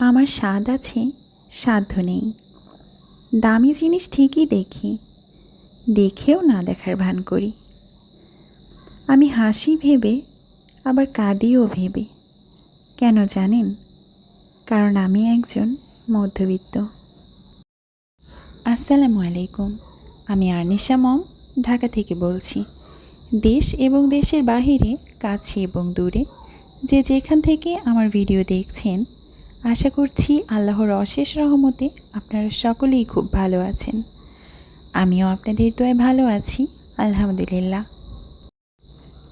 আমার স্বাদ আছে, সাধ্য নেই। দামি জিনিস ঠিকই দেখি, দেখেও না দেখার ভান করি। আমি হাসি ভেবে, আবার কাঁদিও ভেবে। কেন জানেন? কারণ আমি একজন মধ্যবিত্ত। আসসালামু আলাইকুম, আমি আর্নিশা মম, ঢাকা থেকে বলছি। দেশ এবং দেশের বাহিরে, কাছে এবং দূরে, যে যেখান থেকে আমার ভিডিও দেখছেন আশা করছি আল্লাহর অশেষ রহমতে আপনারা সকলেই খুব ভালো আছেন। আমিও আপনাদের দোয়ায় ভালো আছি, আলহামদুলিল্লাহ।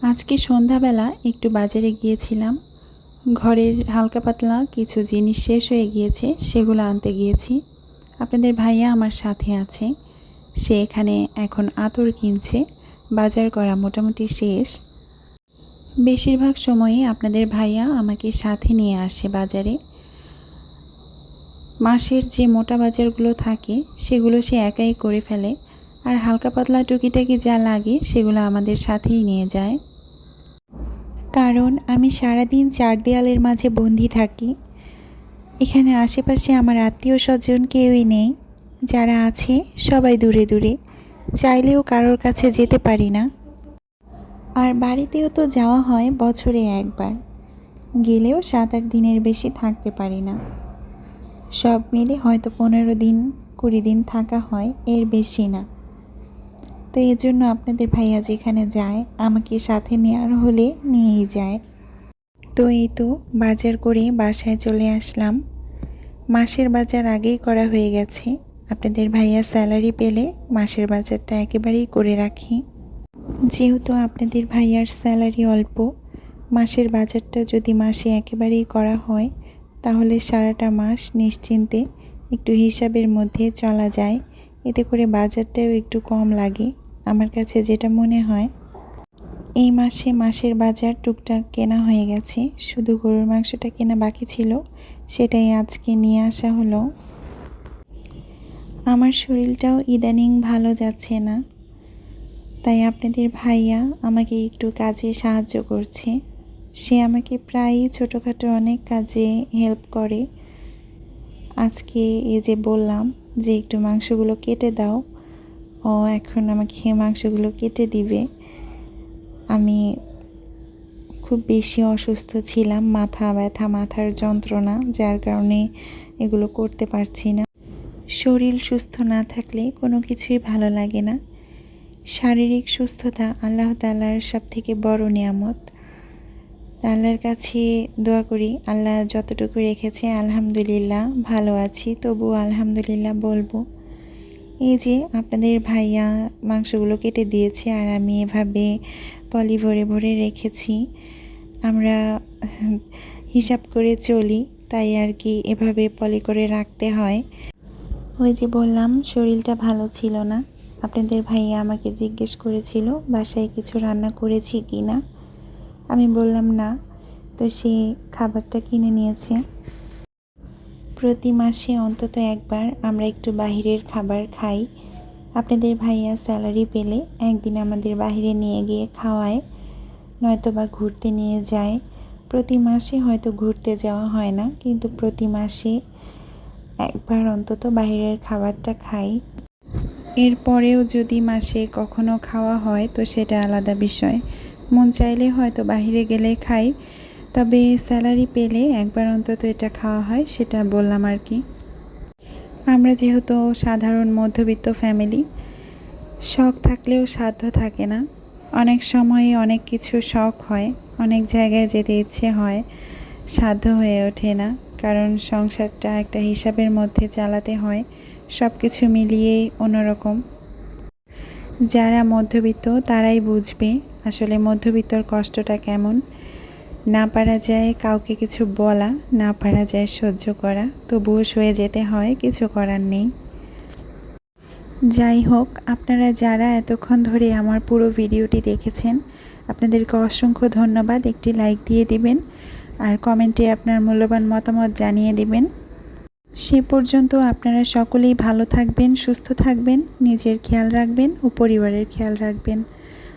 আজকে সন্ধ্যাবেলা একটু বাজারে গিয়েছিলাম। ঘরের হালকা পাতলা কিছু জিনিস শেষ হয়ে গিয়েছে, সেগুলো আনতে গিয়েছি। আপনাদের ভাইয়া আমার সাথে আছে। সে এখানে এখন আতর কিনছে, বাজার করা মোটামুটি শেষ। বেশিরভাগ সময়ে আপনাদের ভাইয়া আমাকে সাথে নিয়ে আসে বাজারে। মাসের যে মোটা বাজারগুলো থাকে, সেগুলো সে একাই করে ফেলে আর হালকা পাতলা টুকিটাকি যা লাগে, সেগুলো আমাদের সাথেই নিয়ে যায়। কারণ আমি সারাদিন চার দেয়ালের মাঝে বন্দি থাকি। এখানে আশেপাশে আমার আত্মীয় স্বজন কেউই নেই। যারা আছে, সবাই দূরে দূরে। চাইলেও কারোর কাছে যেতে পারি না। আর বাড়িতেও তো যাওয়া হয় বছরে একবার। গেলেও সাত আট দিনের বেশি থাকতে পারি না। সব মিলে হয়তো পনেরো দিন, কুড়ি দিন থাকা হয়, এর বেশি না। তো এই জন্য আপনাদের ভাইয়া যেখানে যায়, আমাকে সাথে নেওয়ার হলে নিয়েই যায়। তো এই তো বাজার করে বাসায় চলে আসলাম। মাসের বাজার আগেই করা হয়ে গেছে। আপনাদের ভাইয়া স্যালারি পেলে মাসের বাজারটা একেবারেই করে রাখি। যেহেতু আপনাদের ভাইয়ার স্যালারি অল্প, মাসের বাজারটা যদি মাসে একেবারেই করা হয় তাহলে সারাটা মাস নিশ্চিন্তে একটু হিসাবের মধ্যে চলা যায়। এতে করে বাজারটাও একটু কম লাগে, আমার কাছে যেটা মনে হয়। এই মাসে মাসের বাজার টুকটাক কেনা হয়ে গেছে, শুধু গরুর মাংসটা কেনা বাকি ছিল, সেটাই আজকে নিয়ে আসা হলো। আমার শরীরটাও ইদানিং ভালো যাচ্ছে না, তাই আপনাদের ভাইয়া আমাকে একটু কাজে সাহায্য করছে। সে আমাকে প্রায়ই ছোটোখাটো অনেক কাজে হেল্প করে। আজকে এই যে বললাম যে একটু মাংসগুলো কেটে দাও, ও এখন আমাকে মাংসগুলো কেটে দিবে। আমি খুব বেশি অসুস্থ ছিলাম, মাথা ব্যথা, মাথার যন্ত্রণা, যার কারণে এগুলো করতে পারছি না। শরীর সুস্থ না থাকলে কোনো কিছুই ভালো লাগে না। শারীরিক সুস্থতা আল্লাহ তাল্লার সব থেকে বড় নিয়ামত। আল্লাহর কাছে দোয়া করি, আল্লাহ যতটুকু রেখেছে, আলহামদুলিল্লাহ, ভালো আছি। তবু আলহামদুলিল্লাহ বলব, এই যে আপনাদের ভাইয়া মাংসগুলো কেটে দিয়েছে আর আমি এভাবে পলি ভরে ভরে রেখেছি, আমরা হিসাব করে চলি, তাই আর কি এভাবে পলি করে রাখতে হয়। ওই যে বললাম, শরীরটা ভালো ছিল না। আপনাদের ভাইয়া আমাকে জিজ্ঞেস করেছিল, বাসায় কিছু রান্না করেছি কি না আমি বললাম, না। তো সে খাবারটা কিনে নিয়েছে। প্রতি মাসে অন্তত একবার আমরা একটু বাহিরের খাবার খাই। আপনাদের ভাইয়া স্যালারি পেলে একদিন আমাদের বাহিরে নিয়ে গিয়ে খাওয়ায় নয়তো বা ঘুরতে নিয়ে যায়। প্রতি মাসে হয়তো ঘুরতে যাওয়া হয় না, কিন্তু প্রতি মাসে একবার অন্তত বাইরের খাবারটা খাই। এরপরেও যদি মাসে কখনো খাওয়া হয়, তো সেটা আলাদা বিষয়। মন চাইলে হয়তো বাহিরে গেলে খাই। তবে স্যালারি পেলে একবার অন্তত এটা খাওয়া হয়, সেটা বললাম আর কি। আমরা যেহেতু সাধারণ মধ্যবিত্ত ফ্যামিলি, শখ থাকলেও সাধ্য থাকে না। অনেক সময়ে অনেক কিছু শখ হয়, অনেক জায়গায় যেতে ইচ্ছে হয়, সাধ্য হয়ে ওঠে না। কারণ সংসারটা একটা হিসাবের মধ্যে চালাতে হয় সব কিছু মিলিয়েই অন্যরকম। যারা মধ্যবিত্ত তারাই বুঝবে আসলে মধ্যবিত্তর কষ্টটা কেমন? না পারা যায় কাউকে কিছু বলা, না পারা যায় সহ্য করা, তবুও সয়ে যেতে হয়, কিছু করার নেই। যাই হোক, আপনারা যারা এতক্ষণ ধরে আমার পুরো ভিডিওটি দেখেছেন, আপনাদেরকে অসংখ্য ধন্যবাদ। একটি লাইক দিয়ে দিবেন আর কমেন্টে আপনার মূল্যবান মতামত জানিয়ে দিবেন। সে পর্যন্ত আপনারা সকলেই ভালো থাকবেন, সুস্থ থাকবেন, নিজের খেয়াল রাখবেন ও পরিবারের খেয়াল রাখবেন।